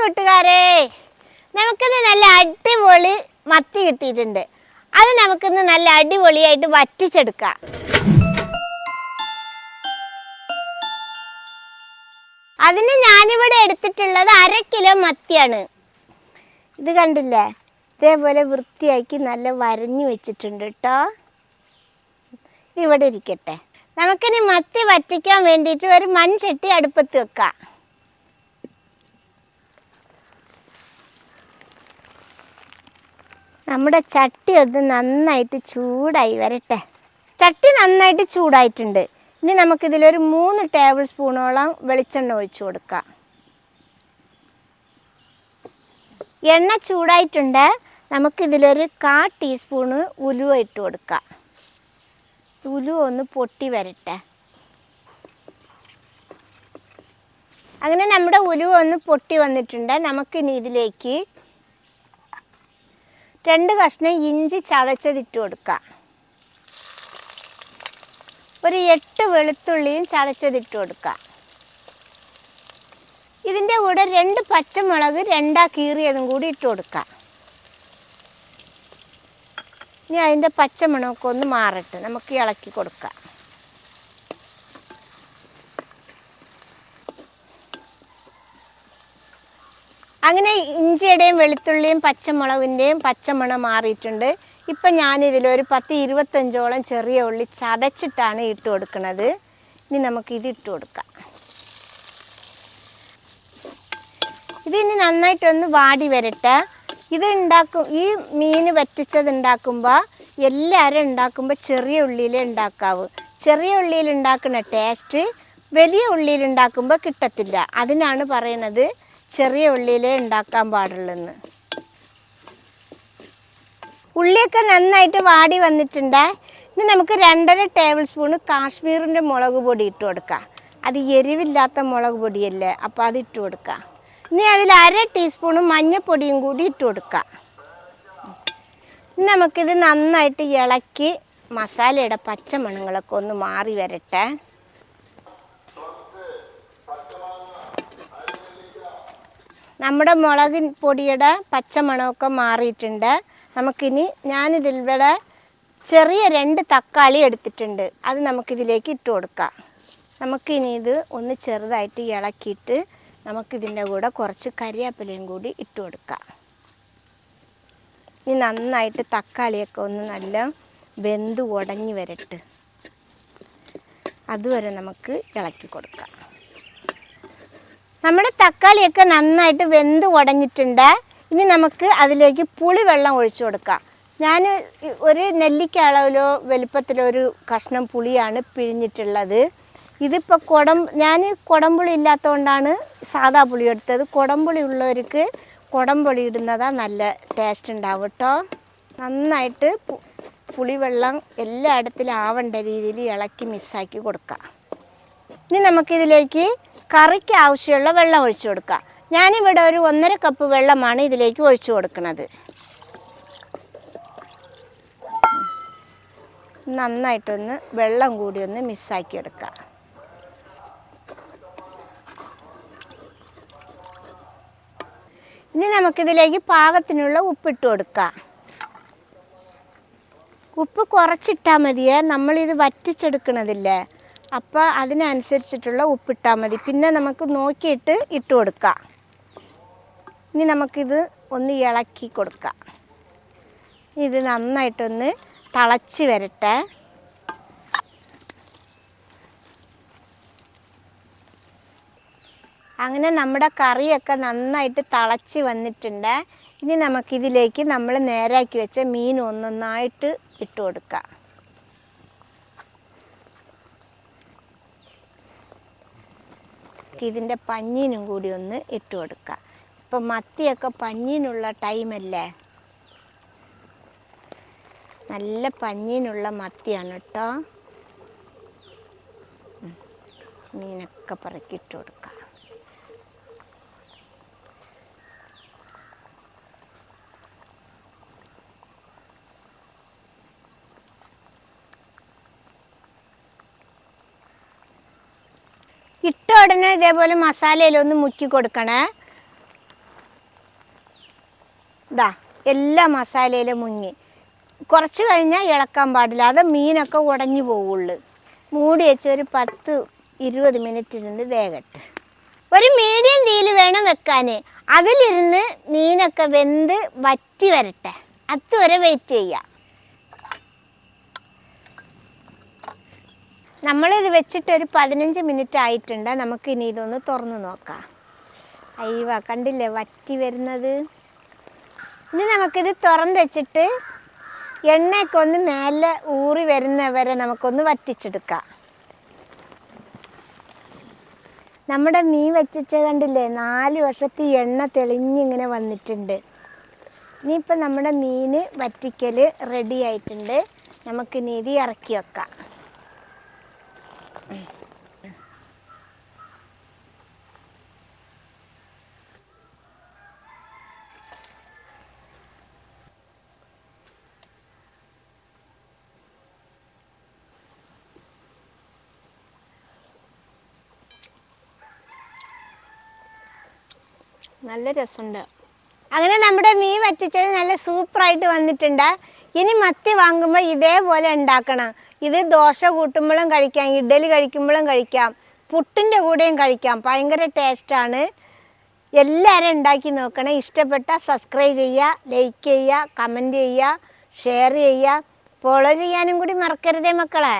കൂട്ടുകാരെ നമുക്കിന്ന് നല്ല അടിപൊളി മത്തി കിട്ടിയിട്ടുണ്ട്. അത് നമുക്കിന്ന് നല്ല അടിപൊളിയായിട്ട് വറ്റിച്ചെടുക്കാം. അതിന് ഞാനിവിടെ എടുത്തിട്ടുള്ളത് അര കിലോ മത്തിയാണ്. ഇത് കണ്ടില്ലേ? ഇതേപോലെ വൃത്തിയാക്കി നല്ല വരഞ്ഞു വെച്ചിട്ടുണ്ട് കേട്ടോ. ഇവിടെ ഇരിക്കട്ടെ. നമുക്കിനി മത്തി വറ്റിക്കാൻ വേണ്ടിയിട്ട് ഒരു മൺചട്ടി അടുപ്പത്ത് വെക്കാം. നമ്മുടെ ചട്ടി ഒന്ന് നന്നായിട്ട് ചൂടായി വരട്ടെ. ചട്ടി നന്നായിട്ട് ചൂടായിട്ടുണ്ട്. ഇനി നമുക്കിതിലൊരു മൂന്ന് ടേബിൾ സ്പൂണോളം വെളിച്ചെണ്ണ ഒഴിച്ചു കൊടുക്കാം. എണ്ണ ചൂടായിട്ടുണ്ട്. നമുക്കിതിലൊരു കാ ടീസ്പൂണ് ഉലുവ ഇട്ട് കൊടുക്കാം. ഉലുവ ഒന്ന് പൊട്ടി വരട്ടെ. അങ്ങനെ നമ്മുടെ ഉലുവ ഒന്ന് പൊട്ടി വന്നിട്ടുണ്ട്. നമുക്കിനി ഇതിലേക്ക് രണ്ട് കഷ്ണം ഇഞ്ചി ചതച്ചതിട്ട് കൊടുക്കുക ഒരു എട്ട് വെളുത്തുള്ളിയും ചതച്ചതിട്ട് കൊടുക്കുക ഇതിന്റെ കൂടെ രണ്ട് പച്ചമുളക് രണ്ടാ കീറിയതും കൂടി ഇട്ട് കൊടുക്കുക ഇനി അതിന്റെ പച്ചമുളകൊക്കെ ഒന്ന് മാറട്ടെ. നമുക്ക് ഇളക്കി കൊടുക്കാം. അങ്ങനെ ഇഞ്ചിയുടെയും വെളുത്തുള്ളിയും പച്ചമുളകിന്റെയും പച്ചമണം മാറിയിട്ടുണ്ട്. ഇപ്പം ഞാനിതിലൊരു പത്ത് ഇരുപത്തഞ്ചോളം ചെറിയ ഉള്ളി ചതച്ചിട്ടാണ് ഇട്ട് കൊടുക്കുന്നത് ഇനി നമുക്ക് ഇത് ഇട്ട് കൊടുക്കാം. ഇതിനി നന്നായിട്ടൊന്ന് വാടി വരട്ടെ. ഇത് ഉണ്ടാക്കും ഈ മീൻ വറ്റിച്ചത് ഉണ്ടാക്കുമ്പോൾ എല്ലാവരും ഉണ്ടാക്കുമ്പോൾ ചെറിയ ഉള്ളിയിലേ ഉണ്ടാക്കാവൂ. ചെറിയ ഉള്ളിയിൽ ഉണ്ടാക്കുന്ന ടേസ്റ്റ് വലിയ ഉള്ളിയിൽ ഉണ്ടാക്കുമ്പോൾ കിട്ടത്തില്ല. അതിനാണ് പറയണത് ചെറിയ ഉള്ളിയിലേ ഉണ്ടാക്കാൻ പാടുള്ളെന്ന്. ഉള്ളിയൊക്കെ നന്നായിട്ട് വാടി വന്നിട്ടുണ്ട്. ഇനി നമുക്ക് രണ്ടര ടേബിൾ സ്പൂണ് കാശ്മീരിന്റെ മുളക് പൊടി ഇട്ട് കൊടുക്കാം. അത് എരിവില്ലാത്ത മുളക് പൊടിയല്ലേ അപ്പോൾ അത് ഇട്ട് കൊടുക്കാം. ഇനി അതിൽ അര ടീസ്പൂണ് മഞ്ഞൾപ്പൊടിയും കൂടി ഇട്ട് കൊടുക്കാം. ഇനി നമുക്കിത് നന്നായിട്ട് ഇളക്കി മസാലയുടെ പച്ചമണങ്ങളൊക്കെ ഒന്ന് മാറി വരട്ടെ. നമ്മുടെ മുളക് പൊടിയുടെ പച്ചമണമൊക്കെ മാറിയിട്ടുണ്ട്. നമുക്കിനി ഞാനിതിവിടെ ചെറിയ രണ്ട് തക്കാളി എടുത്തിട്ടുണ്ട്. അത് നമുക്കിതിലേക്ക് ഇട്ട് കൊടുക്കാം. നമുക്കിനി ഇത് ഒന്ന് ചെറുതായിട്ട് ഇളക്കിയിട്ട് നമുക്കിതിന്റെ കൂടെ കുറച്ച് കരിയാപ്പിലയും കൂടി ഇട്ട് കൊടുക്കാം. ഇനി നന്നായിട്ട് തക്കാളിയൊക്കെ ഒന്ന് നല്ല വെന്ത് ഉടഞ്ഞു വരട്ട്. അതുവരെ നമുക്ക് ഇളക്കി കൊടുക്കാം. നമ്മുടെ തക്കാളിയൊക്കെ നന്നായിട്ട് വെന്ത് ഉടഞ്ഞിട്ടുണ്ട് ഇനി നമുക്ക് അതിലേക്ക് പുളി വെള്ളം ഒഴിച്ചു കൊടുക്കാം. ഞാൻ ഒരു നെല്ലിക്ക അളവിലോ വലുപ്പത്തിലോ ഒരു കഷ്ണം പുളിയാണ് പിഴിഞ്ഞിട്ടുള്ളത്. ഇതിപ്പോൾ കുടം ഞാൻ കുടംപുളി ഇല്ലാത്തതുകൊണ്ടാണ് സാധാ പുളി എടുത്തത്. കുടംപുളി ഉള്ളവർക്ക് കുടംപുളി ഇടുന്നതാണ് നല്ല ടേസ്റ്റ് ഉണ്ടാവും കേട്ടോ നന്നായിട്ട് പുളിവെള്ളം എല്ലായിടത്തിലും ആവേണ്ട രീതിയിൽ ഇളക്കി മിസ്സാക്കി കൊടുക്കാം. ഇനി നമുക്കിതിലേക്ക് കറിക്ക് ആവശ്യമുള്ള വെള്ളം ഒഴിച്ചു കൊടുക്കുക. ഞാനിവിടെ ഒരു ഒന്നര കപ്പ് വെള്ളമാണ് ഇതിലേക്ക് ഒഴിച്ചു കൊടുക്കുന്നത്. നന്നായിട്ടൊന്ന് വെള്ളം കൂടി ഒന്ന് മിസ്സാക്കി എടുക്കാം ഇനി നമുക്കിതിലേക്ക് പാകത്തിനുള്ള ഉപ്പിട്ട് കൊടുക്കാം ഉപ്പ് കുറച്ചിട്ടാൽ മതിയേ. നമ്മളിത് വറ്റിച്ചെടുക്കണതില്ലേ? അപ്പോൾ അതിനനുസരിച്ചിട്ടുള്ള ഉപ്പിട്ടാൽ മതി. പിന്നെ നമുക്ക് നോക്കിയിട്ട് ഇട്ട് കൊടുക്കാം. ഇനി നമുക്കിത് ഒന്ന് ഇളക്കി കൊടുക്കാം. ഇത് നന്നായിട്ടൊന്ന് തിളച്ച് വരട്ടെ. അങ്ങനെ നമ്മുടെ കറിയൊക്കെ നന്നായിട്ട് തിളച്ച് വന്നിട്ടുണ്ട്. ഇനി നമുക്കിതിലേക്ക് നമ്മൾ നേരാക്കി വെച്ച മീൻ ഒന്നൊന്നായിട്ട് ഇട്ട് കൊടുക്കാം. ഇതിന്റെ പഞ്ഞിനും കൂടി ഒന്ന് ഇട്ട് കൊടുക്കാം. ഇപ്പം മത്തിയൊക്കെ പഞ്ഞിനുള്ള ടൈമല്ലേ? നല്ല പഞ്ഞിനുള്ള മത്തിയാണ് കേട്ടോ. മീനൊക്കെ പറക്കിയിട്ട് കൊടുക്കാം. ഇട്ട ഉടനെ ഇതേപോലെ മസാലയിലൊന്ന് മുക്കി കൊടുക്കണേ. ഇതാ എല്ലാ മസാലയിലും മുങ്ങി. കുറച്ച് കഴിഞ്ഞാൽ ഇളക്കാൻ പാടില്ല. അത് മീനൊക്കെ ഉടഞ്ഞു പോവുള്ളൂ. മൂടി വെച്ച് ഒരു പത്ത് ഇരുപത് മിനിറ്റ് ഇരുന്ന് വേകട്ടെ. ഒരു മീഡിയം തീയിൽ വേണം വെക്കാൻ അതിലിരുന്ന് മീനൊക്കെ വെന്ത് വറ്റി വരട്ടെ. അത് വരെ വെയിറ്റ് ചെയ്യാം. നമ്മളിത് വെച്ചിട്ട് ഒരു പതിനഞ്ച് മിനിറ്റ് ആയിട്ടുണ്ട്. നമുക്ക് ഇനി ഇതൊന്ന് തുറന്ന് നോക്കാം. അയ്യവ കണ്ടില്ലേ വറ്റി വരുന്നത്? ഇനി നമുക്കിത് തുറന്ന് വെച്ചിട്ട് എണ്ണയൊക്കെ ഒന്ന് മേലെ ഊറി വരുന്നവരെ നമുക്കൊന്ന് വറ്റിച്ചെടുക്കാം. നമ്മുടെ മീൻ വറ്റിച്ച കണ്ടില്ലേ നാല് വർഷത്തെ എണ്ണ തെളിഞ്ഞിങ്ങനെ വന്നിട്ടുണ്ട്. ഇനിയിപ്പോൾ നമ്മുടെ മീൻ വറ്റിക്കൽ റെഡി ആയിട്ടുണ്ട്. നമുക്കിനി ഇത് ഇറക്കി വെക്കാം. നല്ല രസമുണ്ട്. അങ്ങനെ നമ്മുടെ മീൻ വറ്റിച്ചത് നല്ല സൂപ്പറായിട്ട് വന്നിട്ടുണ്ട്. ഇനി മത്തി വാങ്ങുമ്പോൾ ഇതേപോലെ ഉണ്ടാക്കണം. ഇത് ദോശ കൂട്ടുമ്പോഴും കഴിക്കാം ഇഡ്ഡലി കഴിക്കുമ്പോഴും കഴിക്കാം പുട്ടിന്റെ കൂടെയും കഴിക്കാം. ഭയങ്കര ടേസ്റ്റാണ് എല്ലാവരും ഉണ്ടാക്കി നോക്കണേ. ഇഷ്ടപ്പെട്ട സബ്സ്ക്രൈബ് ചെയ്യുക ലൈക്ക് ചെയ്യുക കമന്റ് ചെയ്യുക ഷെയർ ചെയ്യുക. ഫോളോ ചെയ്യാനും കൂടി മറക്കരുതേ മക്കളെ.